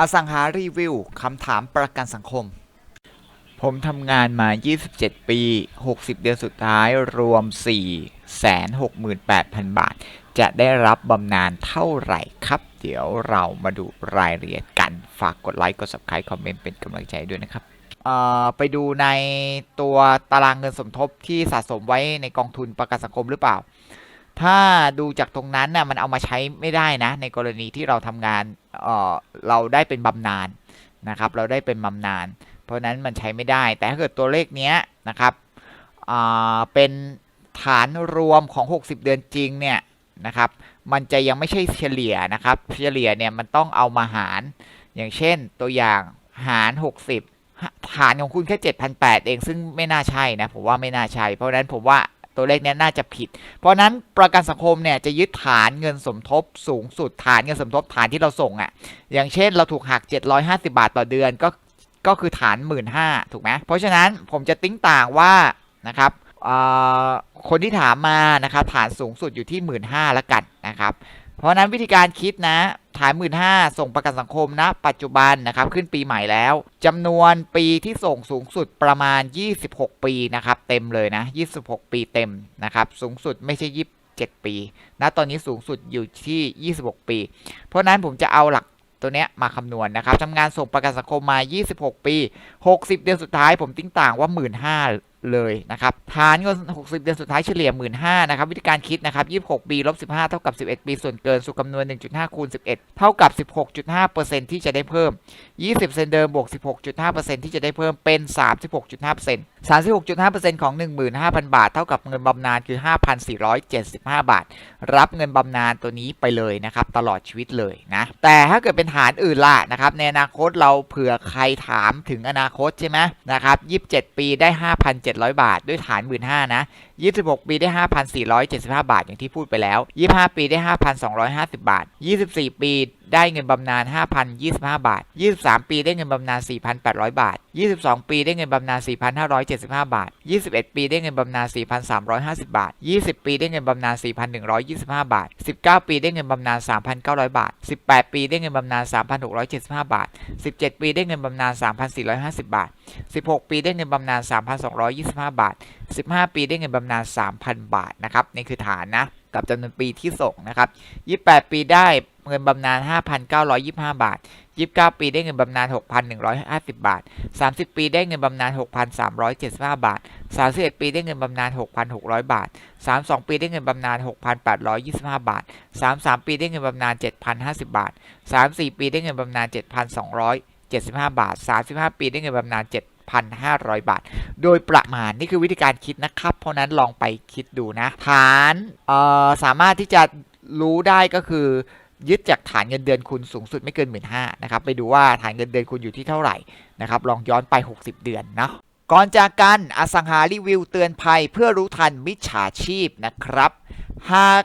อสังหารีวิว คำถามประกันสังคม ผมทำงานมา 27 ปี 60 เดือนสุดท้ายรวม 468,000 บาท จะได้รับบำนาญเท่าไหร่ครับ เดี๋ยวเรามาดูรายละเอียดกัน ฝากกดไลค์ กด subscribe คอมเมนต์เป็นกำลังใจด้วยนะครับเอ่อไปดูในตัวตารางเงินสมทบที่สะสมไว้ในกองทุนประกันสังคมหรือเปล่า ถ้าดูจากตรงนั้นน่ะมันเอามาใช้ไม่ได้นะ ในกรณีที่เราทำงานเออเราได้เป็นบำนาญนะครับ เราได้เป็นบำนาญเพราะฉะนั้นมันใช้ไม่ได้ แต่ถ้าเกิดตัวเลขเนี้ยนะครับอ่าเป็นฐานรวมของ 60 เดือนจริงเนี่ยนะครับ มันจะยังไม่ใช่เฉลี่ยนะครับ เฉลี่ยเนี่ยมันต้องเอามาหาร อย่างเช่นตัวอย่างหาร 60 ฐานของคุณแค่ 7,800 เอง ซึ่งไม่น่าใช่นะ ผมว่าไม่น่าใช่ เพราะฉะนั้นผมว่า ตัวเลขเนี้ยน่าจะผิด เพราะนั้นประกันสังคมเนี่ยจะยึดฐานเงินสมทบสูงสุดฐานเงินสมทบฐานที่เราส่งอะ่ะ อย่างเช่นเราถูกหัก 750 บาทต่อเดือนก็ก็คือฐาน1 5ื่นถูกไหมเพราะฉะนั้นผมจะติ้งต่างว่านะครับคนที่ถามมานะครับฐานสูงสุดอยู่ที่1 5ื่นแล้วกันนะครับ เพราะนั้นวิธีการคิดนะฐาน1 5ื่นห้าส่งประกันสังคมนะ ปัจจุบันนะครับขึ้นปีใหม่แล้วจำนวนปีที่ส่งสูงสุดประมาณ 26 ปีนะครับเต็มเลยนะ 26 ปีเต็มนะครับสูงสุดไม่ใช่27ปีนะตอนนี้สูงสุดอยู่ที่ 26 ปี เพราะนั้นผมจะเอาหลักตัวเนี้ยมาคำนวณนะครับทำงานส่งประกันสังคมมา 26 ปี 60 เดือนสุดท้ายผมติ้งต่างว่า 1 5ื่น เลยนะครับฐานเงิน 60 เดือนสุดท้ายเฉลี่ย 1 5ื่นนะครับ วิธีการคิดนะครับ 26 ปีลบ 15 เท่ากับ 11 ปี ส่วนเกิน สู่คำนวณ 1.5 คูณ 11 เท่ากับ 16.5%ที่จะได้เพิ่ม 20 เซนเดิมบวก 16.5%ที่จะได้เพิ่มเป็น 36.5% 36.5%ของ 15,000 บาท เท่ากับเงินบำนาญคือ 5,475 บาท รับเงินบำนาญตัวนี้ไปเลยนะครับ ตลอดชีวิตเลยนะ แต่ถ้าเกิดเป็นฐานอื่นล่ะนะครับ ในอนาคตเราเผื่อใครถามถึงอนาคตใช่ไหมนะครับ 27 ปีได้ 5,700บาท ด้วยฐาน 1 5ื่นนะ26 ปีได้ 5,475 บาท อย่างที่พูดไปแล้ว 25 ปีได้ 5,250 บาท 24 ปีได้เงินบำนาญ 5,025 บาท 23 ปีได้เงินบำนาญ 4,800 บาท 22 ปีได้เงินบำนาญ 4,575 บาท 21 ปีได้เงินบำนาญ 4,350 บาท 20 ปีได้เงินบำนาญ 4,125 บาท 19 ปีได้เงินบำนาญ 3,900 บาท 18 ปีได้เงินบำนาญ 3,675 บาท 17 ปีได้เงินบำนาญ 3,450 บาท 16 ปีได้เงินบำนาญ 3,225 บาท 15 ปีได้เงินบำำนาญ3,000 บาทนะครับนี่คือฐานนะกับจำนวนปีที่ส่งนะครับ 28 ปีได้เงินบำนาญ 5,925 บาท 29 ปีได้เงินบำนาญ 6,150 บาท 30 ปีได้เงินบำนาญ 6,375 บาท 31 ปีได้เงินบำนาญ 6,600 บาท 32 ปีได้เงินบำนาญ 6,825 บาท 33 ปีได้เงินบำนาญ 7,050 บาท 34 ปีได้เงินบำนาญ 7,275 บาท 35 ปีได้เงินบำนาญ7 7,500 บาท โดยประมาณนี่คือวิธีการคิดนะครับ เพราะนั้นลองไปคิดดูนะ ฐานสามารถที่จะรู้ได้ก็คือยึดจากฐานเงินเดือนคุณสูงสุดไม่เกิน 1 5ื่นนะครับ ไปดูว่าฐานเงินเดือนคุณอยู่ที่เท่าไหร่นะครับ ลองย้อนไป 60 เดือนเนาะก่อนจากกันอสังหารีวิวเตือนภัยเพื่อรู้ทันมิจฉาชีพนะครับ หาก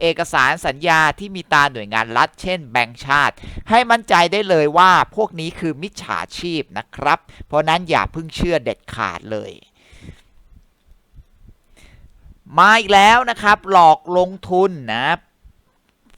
เอกสารสัญญาที่มีตาหน่วยงานรัฐ เช่นแบงก์ชาติ ให้มั่นใจได้เลยว่าพวกนี้คือมิจฉาชีพนะครับ เพราะนั้นอย่าเพิ่งเชื่อเด็ดขาดเลยมาอีกแล้วนะครับ หลอกลงทุนนะ